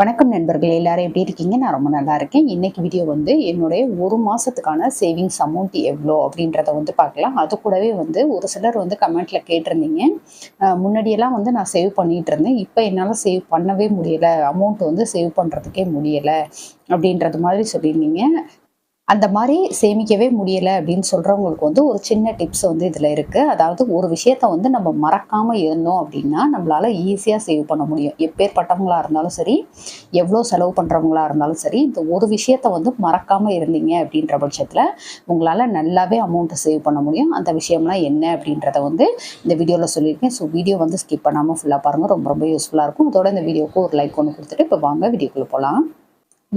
வணக்கம் நண்பர்கள் எல்லாரும் எப்படி இருக்கீங்க? நான் ரொம்ப நல்லா இருக்கேன். இன்னைக்கு வீடியோ வந்து என்னுடைய ஒரு மாசத்துக்கான சேவிங்ஸ் அமௌண்ட் எவ்வளோ அப்படின்றத வந்து பார்க்கலாம். அது கூடவே வந்து ஒரு சிலர் வந்து கமெண்ட்ல கேட்டிருந்தீங்க. முன்னாடியெல்லாம் வந்து நான் சேவ் பண்ணிட்டு இருந்தேன். இப்போ என்னால் சேவ் பண்ணவே முடியலை. அமௌண்ட் வந்து சேவ் பண்ணுறதுக்கே முடியலை அப்படின்றது மாதிரி சொல்லியிருந்தீங்க. அந்த மாதிரி சேமிக்கவே முடியலை அப்படின்னு சொல்கிறவங்களுக்கு வந்து ஒரு சின்ன டிப்ஸ் வந்து இதில் இருக்குது அதாவது ஒரு விஷயத்த வந்து நம்ம மறக்காமல் இருந்தோம் அப்படின்னா நம்மளால் ஈஸியாக சேவ் பண்ண முடியும். எப்பேற்பட்டவங்களா இருந்தாலும் சரி எவ்வளோ செலவு பண்ணுறவங்களா இருந்தாலும் சரி இந்த ஒரு விஷயத்த வந்து மறக்காமல் இருந்தீங்க அப்படின்ற பட்சத்தில் உங்களால் நல்லாவே அமௌண்ட்டை சேவ் பண்ண முடியும். அந்த விஷயம்லாம் என்ன அப்படின்றத வந்து இந்த வீடியோவில் சொல்லியிருக்கேன். ஸோ வீடியோ வந்து ஸ்கிப் பண்ணாமல் ஃபுல்லாக பாருங்கள் ரொம்ப ரொம்ப யூஸ்ஃபுல்லாக இருக்கும். அதோட இந்த வீடியோவுக்கு ஒரு லைக் ஒன்று கொடுத்துட்டு இப்போ வாங்க வீடியோக்குள்ளே போகலாம்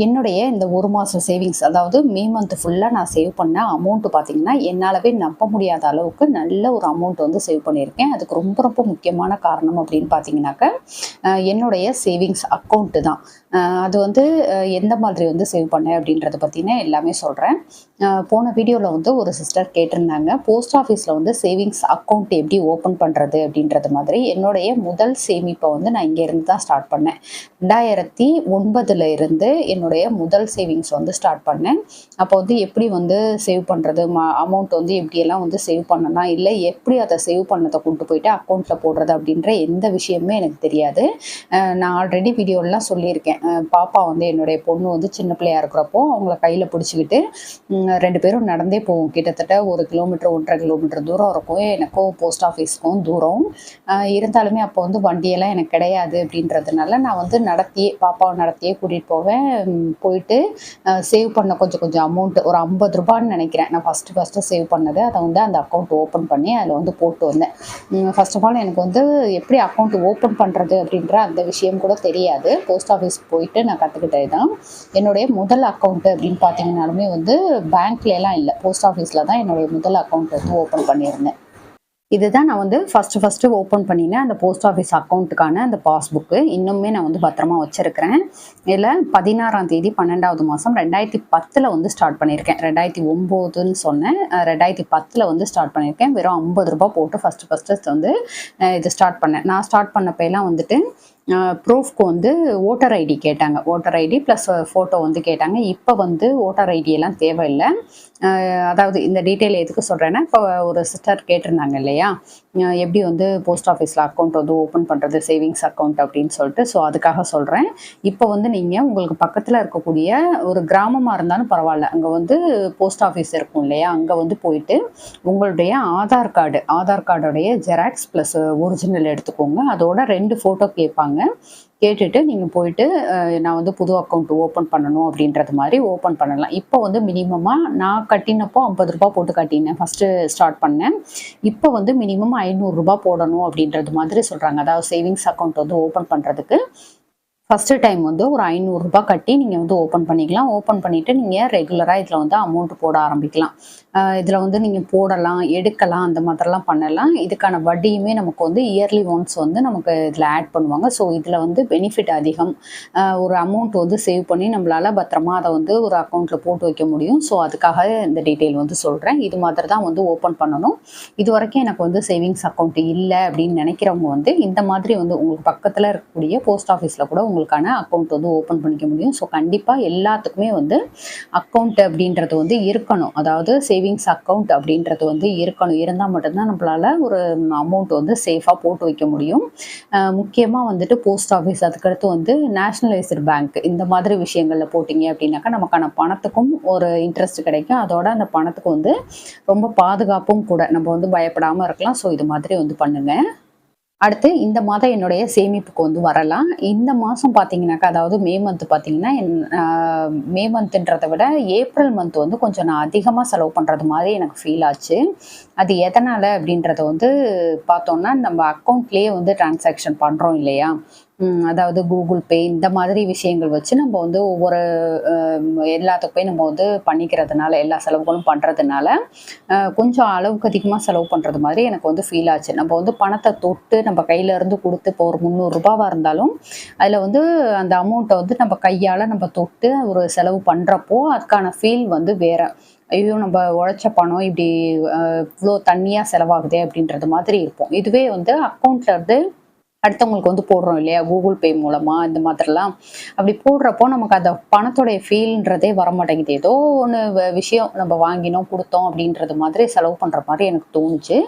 என்னுடைய இந்த ஒரு மாதம் சேவிங்ஸ் அதாவது மே மந்த் ஃபுல்லாக நான் சேவ் பண்ண அமௌண்ட்டு பார்த்தீங்கன்னா என்னாலவே நம்ப முடியாத அளவுக்கு நல்ல ஒரு அமௌண்ட் வந்து சேவ் பண்ணியிருக்கேன். அதுக்கு ரொம்ப ரொம்ப முக்கியமான காரணம் அப்படின்னு பார்த்தீங்கன்னாக்க என்னுடைய சேவிங்ஸ் அக்கௌண்ட்டு தான். அது வந்து எந்த மாதிரி வந்து சேவ் பண்ணேன் அப்படின்றத பற்றின எல்லாமே சொல்கிறேன் போன வீடியோவில் வந்து ஒரு சிஸ்டர் கேட்டிருந்தாங்க போஸ்ட் ஆஃபீஸில் வந்து சேவிங்ஸ் அக்கௌண்ட் எப்படி ஓப்பன் பண்ணுறது அப்படின்றது மாதிரி. என்னுடைய முதல் சேமிப்பை வந்து நான் இங்கேருந்து தான் ஸ்டார்ட் பண்ணேன். ரெண்டாயிரத்தி ஒன்பதுல இருந்து என்னுடைய முதல் சேவிங்ஸ் வந்து ஸ்டார்ட் பண்ணேன். அப்போ வந்து எப்படி வந்து சேவ் பண்ணுறது அமௌண்ட் வந்து எப்படியெல்லாம் வந்து சேவ் பண்ணலாம் இல்லை எப்படி அதை சேவ் பண்ணதை கொண்டு போயிட்டு அக்கௌண்ட்டில் போடுறது அப்படின்ற எந்த விஷயமே எனக்கு தெரியாது. நான் ஆல்ரெடி வீடியோலாம் சொல்லியிருக்கேன். பாப்பா வந்து என்னுடைய பொண்ணு வந்து சின்ன பிள்ளையாக இருக்கிறப்போ அவங்கள கையில் பிடிச்சிக்கிட்டு ரெண்டு பேரும் நடந்தே போவோம். கிட்டத்தட்ட ஒரு கிலோமீட்டர் ஒன்றரை கிலோமீட்டர் தூரம் இருக்கும். எனக்கும் போஸ்ட் ஆஃபீஸ்க்கும் தூரம். இருந்தாலுமே அப்போ வந்து வண்டியெல்லாம் எனக்கு கிடையாது அப்படின்றதுனால நான் வந்து நடத்தியே பாப்பாவை நடத்தியே கூட்டிகிட்டு போவேன். போயிட்டு சேவ் பண்ண கொஞ்சம் கொஞ்சம் அமௌண்ட் ஒரு ஐம்பது ரூபான்னு நினைக்கிறேன். நான் ஃபஸ்ட்டு ஃபஸ்ட்டு சேவ் பண்ணது. அதை வந்து அந்த அக்கௌண்ட் ஓப்பன் பண்ணி அதில் வந்து போட்டு வந்தேன். ஃபர்ஸ்ட் ஆஃப் ஆல் எனக்கு வந்து எப்படி அக்கௌண்ட் ஓப்பன் பண்ணுறது அப்படின்ற அந்த விஷயம் கூட தெரியாது. போஸ்ட் ஆஃபீஸ் போயிட்டு நான் கற்றுக்கிட்டது தான் என்னுடைய முதல் அக்கௌண்ட் அப்படின்னு பார்த்தீங்கன்னாலுமே வந்து பேங்க்ல எல்லாம் இல்லை. போஸ்ட் ஆஃபீஸில் தான் என்னுடைய முதல் அக்கௌண்ட் வந்து ஓப்பன் பண்ணியிருந்தேன். இதுதான் நான் வந்து ஃபஸ்ட்டு ஃபஸ்ட்டு ஓப்பன் பண்ணினேன். அந்த போஸ்ட் ஆஃபீஸ் அக்கௌண்ட்டுக்கான அந்த பாஸ்புக்கு இன்னுமே நான் வந்து பத்திரமா வச்சுருக்கிறேன். இதில் பதினாறாம் தேதி பன்னெண்டாவது மாதம் ரெண்டாயிரத்தி பத்தில் வந்து ஸ்டார்ட் பண்ணியிருக்கேன். ரெண்டாயிரத்தி ஒம்போதுன்னு சொன்னேன். ரெண்டாயிரத்தி பத்தில் வந்து ஸ்டார்ட் பண்ணியிருக்கேன். வெறும் ஐம்பது ரூபாய் போட்டு ஃபஸ்ட்டு ஃபஸ்ட்டு வந்து இது ஸ்டார்ட் பண்ணேன். நான் ஸ்டார்ட் பண்ணப்பெல்லாம் வந்துட்டு ப்ரூஃப்க்கு வந்து ஓட்டர் ஐடி கேட்டாங்க. ஓட்டர் ஐடி ப்ளஸ் ஃபோட்டோ வந்து கேட்டாங்க. இப்போ வந்து ஓட்டர் ஐடி எல்லாம் தேவையில்லை. அதாவது இந்த டீட்டெயில் எதுக்கு சொல்கிறேன்னா இப்போ ஒரு சிஸ்டர் கேட்டிருந்தாங்க இல்லையா? எப்படி வந்து போஸ்ட் ஆஃபீஸில் அக்கௌண்ட் வந்து ஓப்பன் பண்ணுறது சேவிங்ஸ் அக்கௌண்ட் அப்படின்னு சொல்லிட்டு ஸோ அதுக்காக சொல்கிறேன் இப்போ வந்து நீங்கள் உங்களுக்கு பக்கத்தில் இருக்கக்கூடிய ஒரு கிராமமாக இருந்தாலும் பரவாயில்ல. அங்கே வந்து போஸ்ட் ஆஃபீஸ் இருக்கும் இல்லையா? அங்கே வந்து போயிட்டு உங்களுடைய ஆதார் கார்டு ஆதார் கார்டோடைய ஜெராக்ஸ் ப்ளஸ் ஒரிஜினல் எடுத்துக்கோங்க. அதோட ரெண்டு ஃபோட்டோ கேட்பாங்க. கேட்டுட்டு நீங்கள் போயிட்டு நான் வந்து புது அக்கௌண்ட் ஓப்பன் பண்ணணும் அப்படின்றது மாதிரி ஓப்பன் பண்ணலாம். இப்போ வந்து மினிமமாக நான் கட்டினப்போ ஐம்பது ரூபாய் போட்டு கட்டினேன். ஃபஸ்ட்டு ஸ்டார்ட் பண்ணேன். இப்போ வந்து மினிமம் ஐநூறுரூபா போடணும் அப்படின்றது மாதிரி சொல்கிறாங்க அதாவது சேவிங்ஸ் அக்கௌண்ட் வந்து ஓப்பன் பண்ணுறதுக்கு ஃபஸ்ட்டு டைம் வந்து ஒரு ஐநூறுரூபா கட்டி நீங்கள் வந்து ஓப்பன் பண்ணிக்கலாம். ஓப்பன் பண்ணிவிட்டு நீங்கள் ரெகுலராக இதில் வந்து அமௌண்ட் போட ஆரம்பிக்கலாம். இதில் வந்து நீங்கள் போடலாம் எடுக்கலாம் அந்த மாதிரிலாம் பண்ணலாம். இதுக்கான வட்டியுமே நமக்கு வந்து இயர்லி ஒன்ஸ் வந்து நமக்கு இதில் ஆட் பண்ணுவாங்க. ஸோ இதில் வந்து பெனிஃபிட் அதிகம். ஒரு அமௌண்ட் வந்து சேவ் பண்ணி நம்மளால் பத்திரமா அதை வந்து ஒரு அக்கௌண்ட்டில் போட்டு வைக்க முடியும். ஸோ அதுக்காக இந்த டீட்டெயில் வந்து சொல்கிறேன் இது மாதிரி தான் வந்து ஓப்பன் பண்ணணும். இது வரைக்கும் எனக்கு வந்து சேவிங்ஸ் அக்கௌண்ட் இல்லை அப்படின்னு நினைக்கிறவங்க வந்து இந்த மாதிரி வந்து உங்களுக்கு பக்கத்தில் இருக்கக்கூடிய போஸ்ட் ஆஃபீஸில் கூட உங்களுக்கான அக்கௌண்ட் வந்து ஓப்பன் பண்ணிக்க முடியும். ஸோ கண்டிப்பாக எல்லாத்துக்குமே வந்து அக்கௌண்ட் அப்படின்றது வந்து இருக்கணும். அதாவது சேவிங்ஸ் அக்கௌண்ட் அப்படின்றது வந்து இருக்கணும். இருந்தால் மட்டும்தான் நம்மளால் ஒரு அமௌண்ட் வந்து சேஃபாக போட்டு வைக்க முடியும். முக்கியமாக வந்துட்டு போஸ்ட் ஆஃபீஸ் அதுக்கடுத்து வந்து நேஷ்னலைஸ்டு பேங்க் இந்த மாதிரி விஷயங்களில் போட்டிங்க அப்படின்னாக்கா நமக்கான பணத்துக்கும் ஒரு இன்ட்ரெஸ்ட் கிடைக்கும். அதோட அந்த பணத்துக்கு வந்து ரொம்ப பாதுகாப்பும் கூட. நம்ம வந்து பயப்படாமல் இருக்கலாம். ஸோ இது மாதிரி வந்து பண்ணுங்கள் அடுத்து இந்த மாதம் என்னுடைய சேமிப்புக்கு வந்து வரலாம். இந்த மாதம் பார்த்தீங்கன்னாக்கா அதாவது மே மந்த் பார்த்தீங்கன்னா என்- மே மந்த்ன்றதை விட ஏப்ரல் மந்த் வந்து கொஞ்சம் நான் அதிகமாக செலவு பண்ணுறது மாதிரி எனக்கு ஃபீல் ஆச்சு. அது எதனால் அப்படின்றத வந்து பார்த்தோம்னா நம்ம அக்கௌண்ட்லேயே வந்து டிரான்சாக்ஷன் பண்ணுறோம் இல்லையா? அதாவது கூகுள் பே இந்த மாதிரி விஷயங்கள் வச்சு நம்ம வந்து ஒவ்வொரு எல்லாத்துக்குமே நம்ம வந்து பண்ணிக்கிறதுனால எல்லா செலவுகளும் பண்ணுறதுனால கொஞ்சம் அளவுக்கு அதிகமாக செலவு பண்ணுறது மாதிரி எனக்கு வந்து ஃபீல் ஆச்சு. நம்ம வந்து பணத்தை தொட்டு நம்ம கையில இருந்து கொடுத்து இப்போ ஒரு முந்நூறுரூபாவாக இருந்தாலும் அதில் வந்து அந்த அமௌண்ட்டை வந்து நம்ம கையால் நம்ம தொட்டு ஒரு செலவு பண்ணுறப்போ அதுக்கான ஃபீல் வந்து வேற. ஐயோ நம்ம உழைச்ச பணம் இப்படி இவ்வளோ தண்ணியாக செலவாகுதே அப்படின்றது மாதிரி இருப்போம். இதுவே வந்து அக்கௌண்ட்ல இருந்து அடுத்தவங்களுக்கு வந்து போடுறோம் இல்லையா? கூகுள் பே மூலமாக இந்த மாதிரிலாம். அப்படி போடுறப்போ நமக்கு அந்த பணத்தோடைய ஃபீல்ன்றதே வர மாட்டேங்குது ஏதோ ஒன்று விஷயம் நம்ம வாங்கினோம் கொடுத்தோம் அப்படின்றது மாதிரி செலவு பண்ணுற மாதிரி எனக்கு தோணுச்சு.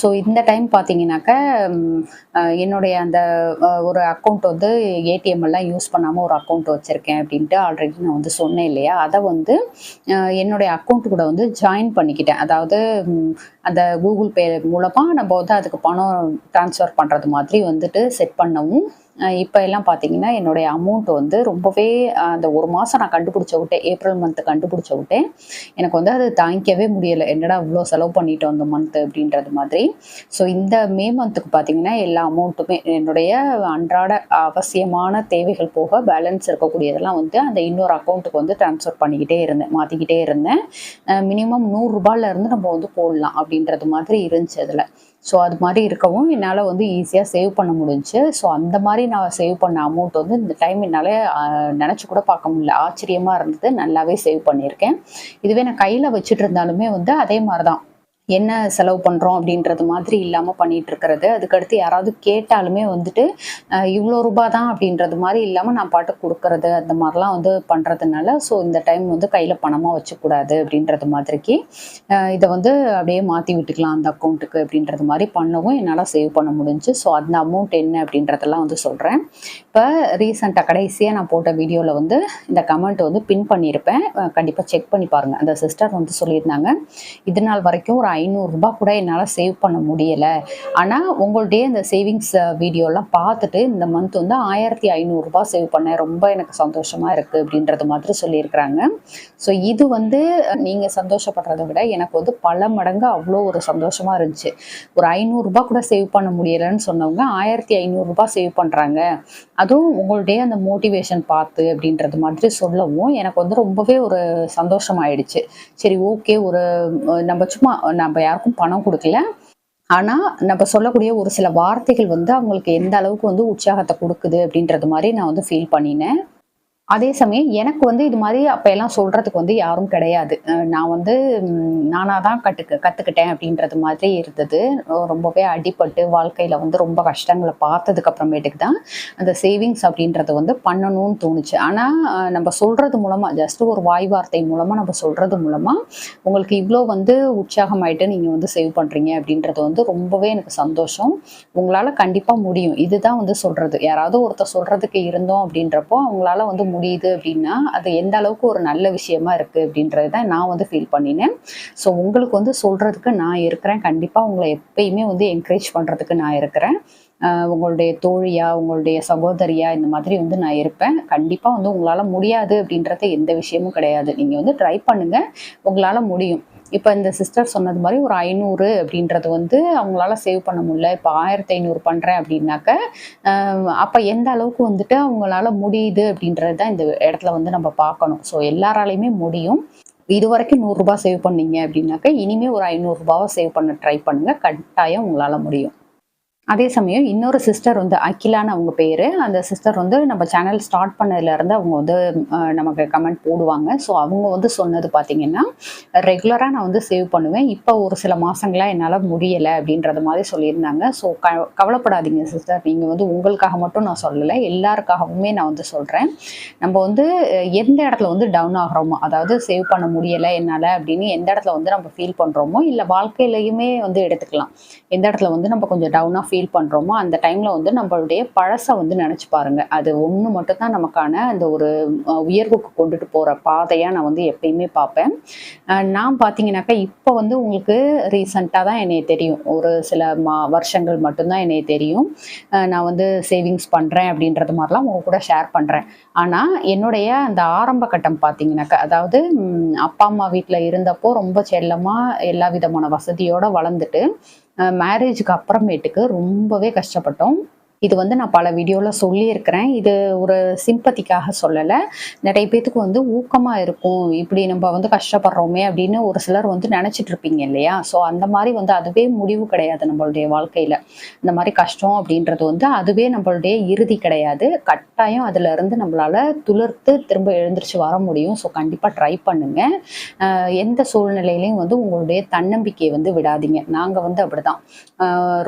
ஸோ இந்த டைம் பார்த்தீங்கன்னாக்க என்னுடைய அந்த ஒரு அக்கௌண்ட் வந்து ஏடிஎம் எல்லாம் யூஸ் பண்ணாமல் ஒரு அக்கௌண்ட் வச்சுருக்கேன் அப்படின்ட்டு ஆல்ரெடி நான் வந்து சொன்னேன் இல்லையா? அதை வந்து என்னுடைய அக்கௌண்ட் கூட வந்து ஜாயின் பண்ணிக்கிட்டேன். அதாவது அந்த கூகுள் பே மூலமாக நம்ம வந்து அதுக்கு பணம் ட்ரான்ஸ்ஃபர் பண்ணுறது மாதிரி வந்துட்டு செட் பண்ணவும் இப்போ எல்லாம் பார்த்தீங்கன்னா என்னுடைய அமௌண்ட் வந்து ரொம்பவே அந்த ஒரு மாதம் நான் கண்டுபிடிச்ச விட்டேன். ஏப்ரல் மந்த்து கண்டுபிடிச்ச விட்டேன். எனக்கு வந்து அது தாங்கிக்கவே முடியலை. என்னடா இவ்வளோ செலவு பண்ணிட்டோம் அந்த மந்த் அப்படின்றது மாதிரி. ஸோ இந்த மே மந்த்துக்கு பார்த்தீங்கன்னா எல்லா அமௌண்ட்டுமே என்னுடைய அன்றாட அவசியமான தேவைகள் போக பேலன்ஸ் இருக்கக்கூடியதெல்லாம் வந்து அந்த இன்னொரு அக்கௌண்ட்டுக்கு வந்து ட்ரான்ஸ்ஃபர் பண்ணிக்கிட்டே இருந்தேன். மாற்றிக்கிட்டே இருந்தேன். மினிமம் நூறுரூபாலேருந்து நம்ம வந்து போடலாம் அப்படின்றது மாதிரி இருந்துச்சு அதில். ஸோ அது மாதிரி இருக்கவும் என்னால் வந்து ஈஸியாக சேவ் பண்ண முடிஞ்சு. ஸோ அந்த மாதிரி நான் சேவ் பண்ண அமௌண்ட் வந்து இந்த டைம் என்னால் நினச்சி கூட பார்க்க முடியல. ஆச்சரியமாக இருந்தது. நல்லாவே சேவ் பண்ணியிருக்கேன். இதுவே நான் கையில் வச்சுட்டு இருந்தாலுமே வந்து அதே மாதிரி தான் என்ன செலவு பண்ணுறோம் அப்படின்றது மாதிரி இல்லாமல் பண்ணிட்டு இருக்கிறது. அதுக்கடுத்து யாராவது கேட்டாலுமே வந்துட்டு இவ்வளோ ரூபாய் தான் அப்படின்றது மாதிரி இல்லாமல் நான் பாட்டு கொடுக்கறது அந்த மாதிரிலாம் வந்து பண்ணுறதுனால ஸோ இந்த டைம் வந்து கையில் பணமாக வச்சக்கூடாது அப்படின்றது மாதிரிக்கு இதை வந்து அப்படியே மாற்றி விட்டுக்கலாம் அந்த அக்கௌண்ட்டுக்கு அப்படின்றது மாதிரி பண்ணவும் என்னால் சேவ் பண்ண முடிஞ்சு. ஸோ அந்த அமௌண்ட் என்ன அப்படின்றதெல்லாம் வந்து சொல்கிறேன் இப்போ ரீசெண்டாக கடைசியாக நான் போட்ட வீடியோவில் வந்து இந்த கமெண்ட் வந்து பின் பண்ணியிருப்பேன். கண்டிப்பாக செக் பண்ணி பாருங்கள் அந்த சிஸ்டர் வந்து சொல்லியிருந்தாங்க இது நாள் வரைக்கும் ஒரு ஐநூறுரூபா கூட என்னால் சேவ் பண்ண முடியலை. ஆனால் உங்கள்கிட்டயே இந்த சேவிங்ஸ் வீடியோலாம் பார்த்துட்டு இந்த மந்த் வந்து ஆயிரத்தி ஐநூறுரூபா சேவ் பண்ணேன். ரொம்ப எனக்கு சந்தோஷமாக இருக்குது அப்படின்றது மாதிரி சொல்லியிருக்கிறாங்க. ஸோ இது வந்து நீங்கள் சந்தோஷப்படுறத விட எனக்கு வந்து பல மடங்கு அவ்வளோ ஒரு சந்தோஷமாக இருந்துச்சு. ஒரு ஐநூறுரூபா கூட சேவ் பண்ண முடியலைன்னு சொன்னவங்க ஆயிரத்தி ஐநூறுரூபா சேவ் பண்ணுறாங்க அதுவும் உங்களுடைய அந்த மோட்டிவேஷன் பார்த்து அப்படின்றது மாதிரி சொல்லவும் எனக்கு வந்து ரொம்பவே ஒரு சந்தோஷமாயிடுச்சு. சரி ஓகே ஒரு நம்ம சும்மா நம்ம யாருக்கும் பணம் கொடுக்கல. ஆனால் நம்ம சொல்லக்கூடிய ஒரு சில வார்த்தைகள் வந்து அவங்களுக்கு எந்த அளவுக்கு வந்து உற்சாகத்தை கொடுக்குது அப்படின்றது மாதிரி நான் வந்து ஃபீல் பண்ணினேன். அதே சமயம் எனக்கு வந்து இது மாதிரி அப்போ எல்லாம் சொல்கிறதுக்கு வந்து யாரும் கிடையாது. நான் வந்து நானாக தான் கற்றுக்க கற்றுக்கிட்டேன் அப்படின்றது மாதிரி இருந்தது. ரொம்பவே அடிபட்டு வாழ்க்கையில் வந்து ரொம்ப கஷ்டங்களை பார்த்ததுக்கு அப்புறமேட்டுக்கு தான் அந்த சேவிங்ஸ் அப்படின்றது வந்து பண்ணணும்னு தோணுச்சு. ஆனால் நம்ம சொல்கிறது மூலமாக ஜஸ்ட் ஒரு வாய் வார்த்தை மூலமாக நம்ம சொல்கிறது மூலமாக உங்களுக்கு இவ்வளோ வந்து உற்சாகமாயிட்டு நீங்கள் வந்து சேவ் பண்ணுறீங்க அப்படின்றது வந்து ரொம்பவே எனக்கு சந்தோஷம். உங்களால் கண்டிப்பாக முடியும். இதுதான் வந்து சொல்கிறது யாராவது ஒருத்தர் சொல்கிறதுக்கு இருந்தோம் அப்படின்றப்போ அவங்களால வந்து முடியுது அப்படின்னா அது எந்த அளவுக்கு ஒரு நல்ல விஷயமா இருக்குது அப்படின்றது தான் நான் வந்து ஃபீல் பண்ணினேன். ஸோ உங்களுக்கு வந்து சொல்கிறதுக்கு நான் இருக்கிறேன். கண்டிப்பாக உங்களை எப்பயுமே வந்து என்கரேஜ் பண்ணுறதுக்கு நான் இருக்கிறேன். உங்களுடைய தோழியா உங்களுடைய சகோதரியா இந்த மாதிரி வந்து நான் இருப்பேன். கண்டிப்பாக வந்து உங்களால் முடியாது அப்படின்றது எந்த விஷயமும் கிடையாது. நீங்கள் வந்து ட்ரை பண்ணுங்கள் உங்களால் முடியும். இப்போ இந்த சிஸ்டர் சொன்னது மாதிரி ஒரு ஐநூறு அப்படின்றது வந்து அவங்களால சேவ் பண்ண முடியல. இப்போ ஆயிரத்தி ஐநூறு பண்ணுறேன் அப்படின்னாக்க அப்போ எந்த அளவுக்கு வந்துட்டு அவங்களால முடியுது அப்படின்றது தான் இந்த இடத்துல வந்து நம்ம பார்க்கணும். ஸோ எல்லாராலையுமே முடியும். இது வரைக்கும் நூறுரூபா சேவ் பண்ணீங்க அப்படின்னாக்க இனிமே ஒரு ஐநூறுரூபாவை சேவ் பண்ண ட்ரை பண்ணுங்க. கட்டாயம் உங்களால் முடியும். அதே சமயம் இன்னொரு சிஸ்டர் வந்து அகிலான்னு அவங்க பேர். அந்த சிஸ்டர் வந்து நம்ம சேனல் ஸ்டார்ட் பண்ணதுலேருந்து அவங்க வந்து நமக்கு கமெண்ட் போடுவாங்க. ஸோ அவங்க வந்து சொன்னது பார்த்தீங்கன்னா ரெகுலராக நான் வந்து சேவ் பண்ணுவேன். இப்போ ஒரு சில மாதங்களாக என்னால் முடியலை அப்படின்றது மாதிரி சொல்லியிருந்தாங்க. ஸோ க கவலைப்படாதீங்க சிஸ்டர் நீங்கள் வந்து உங்களுக்காக மட்டும் நான் சொல்லலை. எல்லாருக்காகவுமே நான் வந்து சொல்கிறேன் நம்ம வந்து எந்த இடத்துல வந்து டவுன் ஆகிறோமோ அதாவது சேவ் பண்ண முடியலை என்னால் அப்படின்னு எந்த இடத்துல வந்து நம்ம ஃபீல் பண்ணுறோமோ இல்லை வாழ்க்கையிலையுமே வந்து எடுத்துக்கலாம். எந்த இடத்துல வந்து நம்ம கொஞ்சம் டவுனாக ஃபீல் ஃபீல் பண்ணுறோமோ அந்த டைமில் வந்து நம்மளுடைய பழசை வந்து நினச்சி பாருங்கள் அது ஒன்று மட்டும்தான் நமக்கான அந்த ஒரு உயர்வுக்கு கொண்டுட்டு போகிற பாதையாக நான் வந்து எப்பயுமே பார்ப்பேன். நான் பார்த்தீங்கன்னாக்கா இப்போ வந்து உங்களுக்கு ரீசண்டாக தான் என்னை தெரியும். ஒரு சில மா வருஷங்கள் மட்டும்தான் என்னை தெரியும். நான் வந்து சேவிங்ஸ் பண்ணுறேன் அப்படின்றது மாதிரிலாம் உங்க கூட ஷேர் பண்ணுறேன் ஆனால் என்னுடைய அந்த ஆரம்ப கட்டம் பார்த்தீங்கன்னாக்கா அதாவது அப்பா அம்மா வீட்டில் இருந்தப்போ ரொம்ப செல்லமாக எல்லா விதமான வசதியோடு வளர்ந்துட்டு மேரேஜுக்கு அப்புறமேட்டுக்கு ரொம்பவே கஷ்டப்பட்டோம். இது வந்து நான் பல வீடியோவில் சொல்லியிருக்கிறேன். இது ஒரு சிம்பத்திக்காக சொல்லலை. நிறைய பேத்துக்கு வந்து ஊக்கமாக இருக்கும். இப்படி நம்ம வந்து கஷ்டப்படுறோமே அப்படின்னு ஒரு சிலர் வந்து நினச்சிட்டு இருப்பீங்க இல்லையா? ஸோ அந்த மாதிரி வந்து அதுவே முடிவு கிடையாது நம்மளுடைய வாழ்க்கையில். இந்த மாதிரி கஷ்டம் அப்படின்றது வந்து அதுவே நம்மளுடைய இறுதி கிடையாது. கட்டாயம் அதிலிருந்து நம்மளால் நம்மளால துளிர்த்து திரும்ப எழுந்திரிச்சு வர முடியும். ஸோ கண்டிப்பாக ட்ரை பண்ணுங்க. எந்த சூழ்நிலையிலையும் வந்து உங்களுடைய தன்னம்பிக்கையை வந்து விடாதீங்க. நாங்கள் வந்து அப்படிதான்.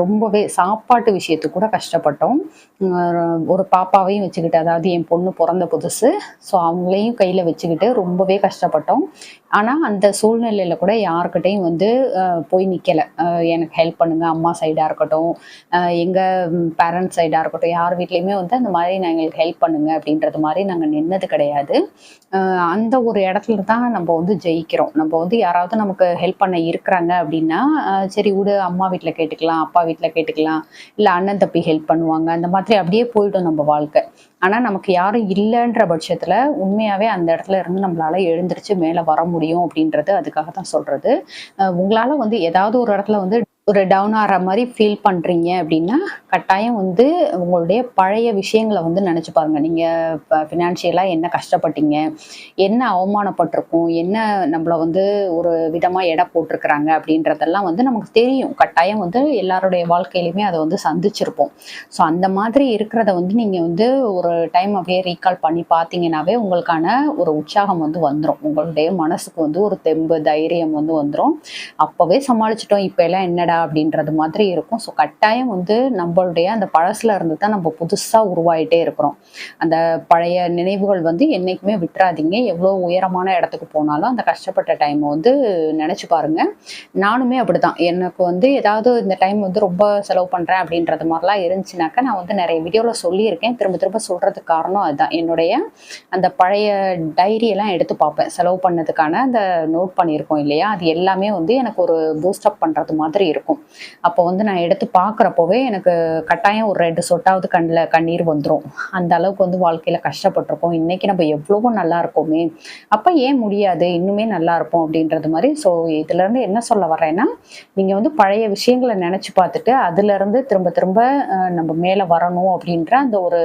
ரொம்பவே சாப்பாட்டு விஷயத்துக்கு கூட கஷ்டப்பட்டோம். கஷ்டப்பட்டோம் ஒரு பாப்பாவையும் வச்சுக்கிட்டு அதாவது என் பொண்ணு பிறந்த புதுசு. ஸோ அவங்களையும் கையில் வச்சுக்கிட்டு ரொம்பவே கஷ்டப்பட்டோம். ஆனால் அந்த சூழ்நிலையில் கூட யாருக்கிட்டையும் வந்து போய் நிற்கலை எனக்கு ஹெல்ப் பண்ணுங்கள் அம்மா சைடாக இருக்கட்டும் எங்கள் பேரண்ட்ஸ் சைடாக இருக்கட்டும் யார் வீட்லேயுமே வந்து அந்த மாதிரி நான் எங்களுக்கு ஹெல்ப் பண்ணுங்க அப்படின்றது மாதிரி நாங்கள் நின்னது கிடையாது. அந்த ஒரு இடத்துல தான் நம்ம வந்து ஜெயிக்கிறோம். நம்ம வந்து யாராவது நமக்கு ஹெல்ப் பண்ண இருக்கிறாங்க அப்படின்னா சரி விடு அம்மா வீட்டில் கேட்டுக்கலாம் அப்பா வீட்டில் கேட்டுக்கலாம் இல்லை அண்ணன் தப்பி ஹெல்ப் பண்ணுவாங்க அந்த மாதிரி அப்படியே போயிடும் நம்ம வாழ்க்கை. ஆனால் நமக்கு யாரும் இல்லைன்ற பட்சத்தில் உண்மையாகவே அந்த இடத்துல இருந்து நம்மளால எழுந்திரிச்சு மேலே வர முடியும் அப்படின்றது அதுக்காக தான் சொல்கிறது உங்களால் வந்து ஏதாவது ஒரு இடத்துல வந்து ஒரு டவுன் ஆகிற மாதிரி ஃபீல் பண்ணுறீங்க அப்படின்னா கட்டாயம் வந்து உங்களுடைய பழைய விஷயங்களை வந்து நினச்சி பாருங்கள் நீங்கள் ஃபினான்ஷியலாக என்ன கஷ்டப்பட்டீங்க? என்ன அவமானப்பட்டிருக்கும்? என்ன நம்மளை வந்து ஒரு விதமாக எடை போட்டிருக்கிறாங்க அப்படின்றதெல்லாம் வந்து நமக்கு தெரியும். கட்டாயம் வந்து எல்லாருடைய வாழ்க்கையிலுமே அதை வந்து சந்திச்சிருப்போம். ஸோ அந்த மாதிரி இருக்கிறத வந்து நீங்கள் வந்து ஒரு டைம் அப்படியே ரீகால் பண்ணி பார்த்தீங்கன்னாவே உங்களுக்கான ஒரு உற்சாகம் வந்து வந்துடும் உங்களுடைய மனசுக்கு வந்து ஒரு தெம்பு தைரியம் வந்து வந்துடும் அப்போவே சமாளிச்சிட்டோம். இப்போ எல்லாம் என்னடா அப்படின்றது மாதிரி இருக்கும். ஸோ கட்டாயம் வந்து நம்மளுடைய அந்த பழசுல இருந்து தான் நம்ம புதுசாக உருவாயிட்டே இருக்கிறோம். அந்த பழைய நினைவுகள் வந்து என்றைக்குமே விட்டுறாதீங்க. எவ்வளோ உயரமான இடத்துக்கு போனாலும் அந்த கஷ்டப்பட்ட டைம் வந்து நினச்சி பாருங்க. நானுமே அப்படிதான். எனக்கு வந்து ஏதாவது இந்த டைம் வந்து ரொம்ப செலவு பண்ணுறேன் அப்படின்றது மாதிரிலாம் இருந்துச்சுனாக்கா நான் வந்து நிறைய வீடியோவில் சொல்லியிருக்கேன். திரும்ப திரும்ப சொல்கிறதுக்கு காரணம் அதுதான் என்னுடைய அந்த பழைய டைரியெல்லாம் எடுத்து பார்ப்பேன். செலவு பண்ணதுக்கான அந்த நோட் பண்ணியிருக்கோம் இல்லையா? அது எல்லாமே வந்து எனக்கு ஒரு பூஸ்டப் பண்ணுறது மாதிரி இருக்கும். அப்போ வந்து நான் எடுத்து பார்க்குறப்போவே எனக்கு கட்டாயம் ஒரு ரெண்டு சொட்டாவது கண்ணில் கண்ணீர் வந்துடும் அந்த அளவுக்கு வந்து வாழ்க்கையில் கஷ்டப்பட்டிருக்கோம். இன்னைக்கு நம்ம எவ்வளவோ நல்லா இருக்கோமே. அப்போ ஏன் முடியாது? இன்னுமே நல்லா இருப்போம் அப்படின்றது மாதிரி. ஸோ இதுலேருந்து என்ன சொல்ல வரேன்னா நீங்கள் வந்து பழைய விஷயங்களை நினச்சி பார்த்துட்டு அதுலேருந்து திரும்ப திரும்ப நம்ம மேலே வரணும் அப்படின்ற அந்த ஒரு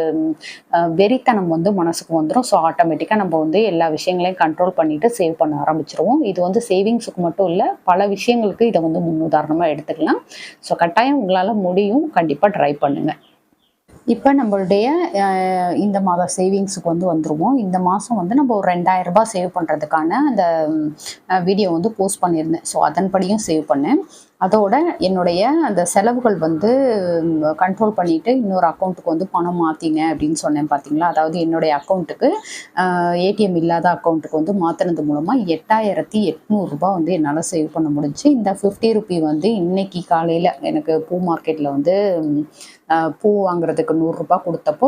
வெறித்தனம் வந்து மனசுக்கு வந்துடும் ஸோ ஆட்டோமேட்டிக்காக நம்ம வந்து எல்லா விஷயங்களையும் கண்ட்ரோல் பண்ணிட்டு சேவ் பண்ண ஆரம்பிச்சிருவோம். இது வந்து சேவிங்ஸுக்கு மட்டும் இல்லை பல விஷயங்களுக்கு இதை வந்து முன்னுதாரணமாக எடுத்துக்கலாம். ஸோ கட்டாயம் உங்களால் முடியும். கண்டிப்பாக ட்ரை பண்ணுங்கள் இப்போ நம்மளுடைய இந்த மாத சேவிங்ஸுக்கு வந்து வந்துருவோம். இந்த மாதம் வந்து நம்ம ஒரு ரெண்டாயிரம் ரூபாய் சேவ் பண்ணுறதுக்கான அந்த வீடியோ வந்து போஸ்ட் பண்ணியிருந்தேன். ஸோ அதன்படியும் சேவ் பண்ணேன். அதோட என்னுடைய அந்த செலவுகள் வந்து கண்ட்ரோல் பண்ணிட்டு இன்னொரு அக்கௌண்ட்டுக்கு வந்து பணம் மாற்றிங்க அப்படின்னு சொன்னேன் பார்த்தீங்களா அதாவது என்னுடைய அக்கௌண்ட்டுக்கு ஏடிஎம் இல்லாத அக்கௌண்ட்டுக்கு வந்து மாற்றினது மூலமாக எட்டாயிரத்தி எட்நூறுரூபா வந்து என்னால் சேவ் பண்ண முடிஞ்சு இந்த ஃபிஃப்டி ருபி வந்து இன்னைக்கு காலையில் எனக்கு பூ மார்க்கெட்டில் வந்து பூ வாங்குறதுக்கு நூறுரூபா கொடுத்தப்போ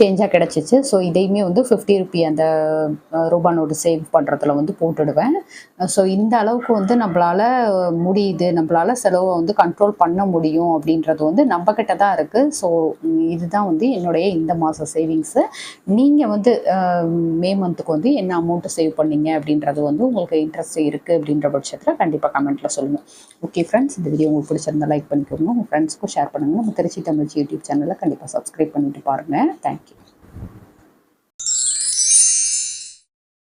சேஞ்சாக கிடச்சிச்சு. ஸோ இதையுமே வந்து ஃபிஃப்டி ருபி அந்த ரூபா நோட்டு சேவ் பண்ணுறதுல வந்து போட்டுடுவேன். ஸோ இந்த அளவுக்கு வந்து நம்மளால் முடியுது. நம்மளால் செலவை வந்து கண்ட்ரோல் பண்ண முடியும் அப்படின்றது வந்து நம்மக்கிட்ட தான் இருக்குது ஸோ இதுதான் வந்து என்னுடைய இந்த மாத சேவிங்ஸு நீங்கள் வந்து மே மந்த்துக்கு வந்து என்ன அமௌண்ட்டு சேவ் பண்ணீங்க அப்படின்றது வந்து உங்களுக்கு இன்ட்ரெஸ்ட் இருக்குது அப்படின்ற பட்சத்தில் கண்டிப்பாக கமெண்ட்டில் சொல்லுங்கள் ஓகே ஃப்ரெண்ட்ஸ் இந்த வீடியோ உங்களுக்கு பிடிச்சிருந்தா லைக் பண்ணிக்கோங்க. உங்கள் ஃப்ரெண்ட்ஸ்க்கும் ஷேர் பண்ணுங்கள் நம்ம திருச்சி தமிழ்ச்சி யூடியூப் சேனலில் கண்டிப்பாக சப்ஸ்கிரைப் பண்ணிட்டு பாருங்கள் தேங்க்ஸ்